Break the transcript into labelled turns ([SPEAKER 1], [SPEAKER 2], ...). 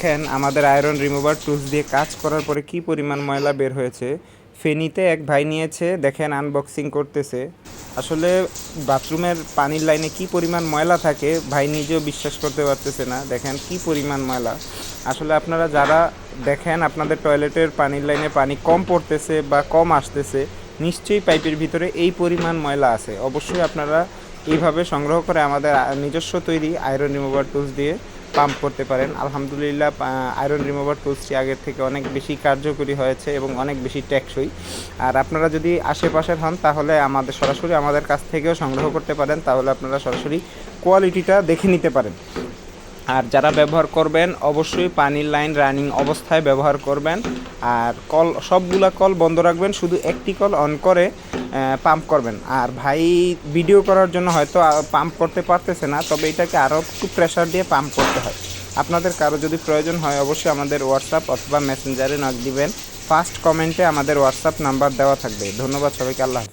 [SPEAKER 1] দেখেন, আমাদের iron remover tools দিয়ে কাজ করার পরে কি পরিমাণ ময়লা বের হয়েছে। ফেনীতে এক ভাই নিয়েছে, দেখেন আনবক্সিং করতেছে। আসলে বাথরুমের পানির লাইনে কি পরিমাণ ময়লা থাকে, ভাই নিজেও বিশ্বাস করতে পারতেছে না। দেখেন, কি পরিমাণ ময়লা। আসলে আপনারা যারা দেখেন, আপনাদের টয়লেটের পানির লাইনে পানি কম পড়তেছে বা কম আসতেছে, নিশ্চয়ই পাইপের ভিতরে এই পরিমাণ ময়লা আছে। অবশ্যই আপনারা এইভাবে সংগ্রহ করে আমাদের নিজস্ব তৈরি আয়রন রিমুভার টুলস দিয়ে পাম্প করতে পারেন। আলহামদুলিল্লাহ আয়রন রিমুভার টুলসটি আগের থেকে অনেক বেশি কার্যকরী হয়েছে এবং অনেক বেশি টেকসই। আর আপনারা যদি আশেপাশের হন, তাহলে আমাদের সরাসরি আমাদের কাছ থেকেও সংগ্রহ করতে পারেন, তাহলে আপনারা সরাসরি কোয়ালিটিটা দেখে নিতে পারেন। আর যারা ব্যবহার করবেন, অবশ্যই পানির লাইন রানিং অবস্থায় ব্যবহার করবেন। আর কল সবগুলা কল বন্ধ রাখবেন, শুধু একটি কল অন করে পাম্প করবেন। আর ভাই ভিডিও করার জন্য হয়তো পাম্প করতে পারতেছে না, তবে এটাকে আরও একটু প্রেশার দিয়ে পাম্প করতে হয়। আপনাদের কারও যদি প্রয়োজন হয়, অবশ্যই আমাদের হোয়াটসঅ্যাপ অথবা মেসেঞ্জারে নক দিবেন। ফার্স্ট কমেন্টে আমাদের হোয়াটসঅ্যাপ নাম্বার দেওয়া থাকবে। ধন্যবাদ সবাইকে, আল্লাহ।